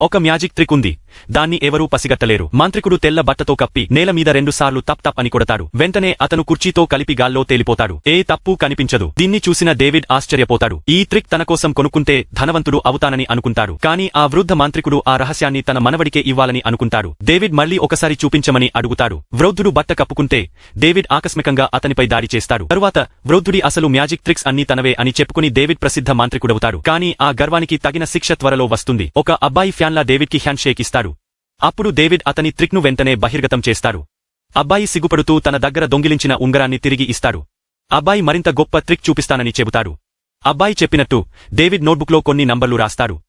ఒక magic trick ఉంది. దాన్ని ఎవరూ పసిగట్టలేరు. మాంత్రికుడు తెల్ల బట్టతో కప్పి నేల మీద రెండుసార్లు తప్ తప్ అని కొడతాడు. వెంటనే అతను కుర్చీతో కలిపి గాల్లో తేలిపోతాడు. ఏ తప్పు కనిపించదు. దీన్ని చూసిన డేవిడ్ ఆశ్చర్యపోతాడు. ఈ ట్రిక్ తన కోసం కొనుక్కుంటే ధనవంతుడు అవుతానని అనుకుంటాడు. కానీ ఆ వృద్ధ మాంత్రికుడు ఆ రహస్యాన్ని తన మనవడికే ఇవ్వాలని అనుకుంటాడు. డేవిడ్ మళ్ళీ ఒకసారి చూపించమని అడుగుతాడు. వృద్ధుడు బట్ట కప్పుకుంటే డేవిడ్ ఆకస్మికంగా అతనిపై దాడి చేస్తాడు. తరువాత వృద్ధుడి అసలు మ్యాజిక్ ట్రిక్స్ అన్నీ తనవే అని చెప్పుకుని డేవిడ్ ప్రసిద్ధ మాంత్రికుడవుతాడు. కానీ ఆ గర్వానికి తగిన శిక్ష త్వరలో వస్తుంది. ఒక అబ్బాయి ఫ్యాన్లా డేవిడ్ డేవిడ్కి హ్యాండ్ షేక్ ఇస్తాడు. అప్పుడు డేవిడ్ అతని త్రిక్ను వెంటనే బహిర్గతం చేస్తాడు. అబ్బాయి సిగ్గుపడుతూ తన దగ్గర దొంగిలించిన ఉంగరాన్ని తిరిగి ఇస్తాడు. అబ్బాయి మరింత గొప్ప ట్రిక్ చూపిస్తానని చెబుతాడు. అబ్బాయి చెప్పినట్టు డేవిడ్ నోట్బుక్లో కొన్ని నంబర్లు రాస్తాడు.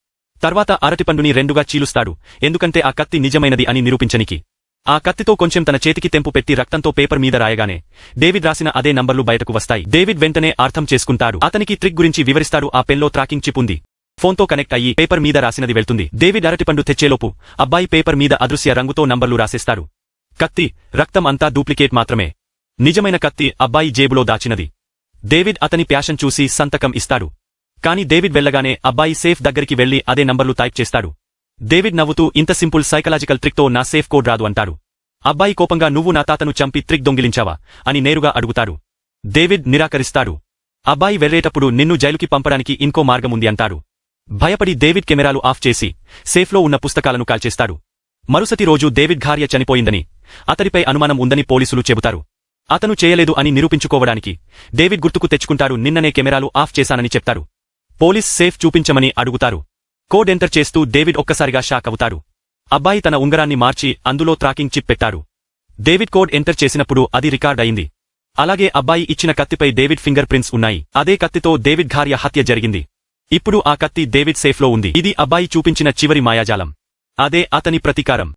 తర్వాత అరటిపండుని రెండుగా చీలుస్తాడు. ఎందుకంటే ఆ కత్తి నిజమైనది అని నిరూపించనికి. ఆ కత్తితో కొంచెం తన చేతికి తెంపు పెట్టి రక్తంతో పేపర్ మీద రాయగానే డేవిడ్ రాసిన అదే నంబర్లు బయటకు వస్తాయి. డేవిడ్ వెంటనే అర్థం చేసుకుంటాడు. అతనికి ట్రిక్ గురించి వివరిస్తాడు. ఆ పెన్లో ట్రాకింగ్ చిప్ ఉంది. ఫోన్తో కనెక్ట్ అయ్యి పేపర్ మీద రాసినది వెళ్తుంది. దేవి అరటిపండు తెచ్చేలోపు అబ్బాయి పేపర్ మీద అదృశ్య రంగుతో నంబర్లు రాసేస్తాడు కత్తి రక్తం అంతా డూప్లికేట్ మాత్రమే. నిజమైన కత్తి అబ్బాయి జేబులో దాచినది. డేవిడ్ అతని ప్యాషన్ చూసి సంతకం ఇస్తాడు. కాని డేవిడ్ వెళ్ళగానే అబ్బాయి సేఫ్ దగ్గరికి వెళ్ళి అదే నంబర్లు టైప్ చేస్తాడు. డేవిడ్ నవ్వుతూ ఇంత సింపుల్ సైకలాజికల్ ట్రిక్తో నా సేఫ్ కోడ్ రాదు అంటాడు. అబ్బాయి కోపంగా నువ్వు నా తాతను చంపి ట్రిక్ దొంగిలించావా? అని నేరుగా అడుగుతాడు. డేవిడ్ నిరాకరిస్తాడు. అబ్బాయి వెళ్ళేటప్పుడు నిన్ను జైలుకి పంపడానికి ఇంకో మార్గముంది అంటాడు. భయపడి డేవిడ్ కెమెరాలు ఆఫ్ చేసి సేఫ్లో ఉన్న పుస్తకాలను కాల్చేస్తాడు. మరుసటి రోజు డేవిడ్ ఘార్య చనిపోయిందని అతడిపై అనుమానం ఉందని పోలీసులు చెబుతారు. అతను చేయలేదు అని నిరూపించుకోవడానికి డేవిడ్ గుర్తుకు తెచ్చుకుంటాడు నిన్ననే కెమెరాలు ఆఫ్ చేశానని చెప్తారు. పోలీస్ సేఫ్ చూపించమని అడుగుతారు. కోడ్ ఎంటర్ చేస్తూ డేవిడ్ ఒక్కసారిగా షాక్ అవుతాడు. అబ్బాయి తన ఉంగరాన్ని మార్చి అందులో ట్రాకింగ్ చిప్ పెట్టాడు డేవిడ్ కోడ్ ఎంటర్ చేసినప్పుడు అది రికార్డ్ అయింది. అలాగే అబ్బాయి ఇచ్చిన కత్తిపై డేవిడ్ ఫింగర్ ప్రింట్స్ ఉన్నాయి. అదే కత్తితో డేవిడ్ ఘార్య హత్య జరిగింది. ఇప్పుడు ఆ కత్తి డేవిడ్ సేఫ్లో ఉంది. ఇది అబ్బాయి చూపించిన చివరి మాయాజాలం. అదే అతని ప్రతీకారం.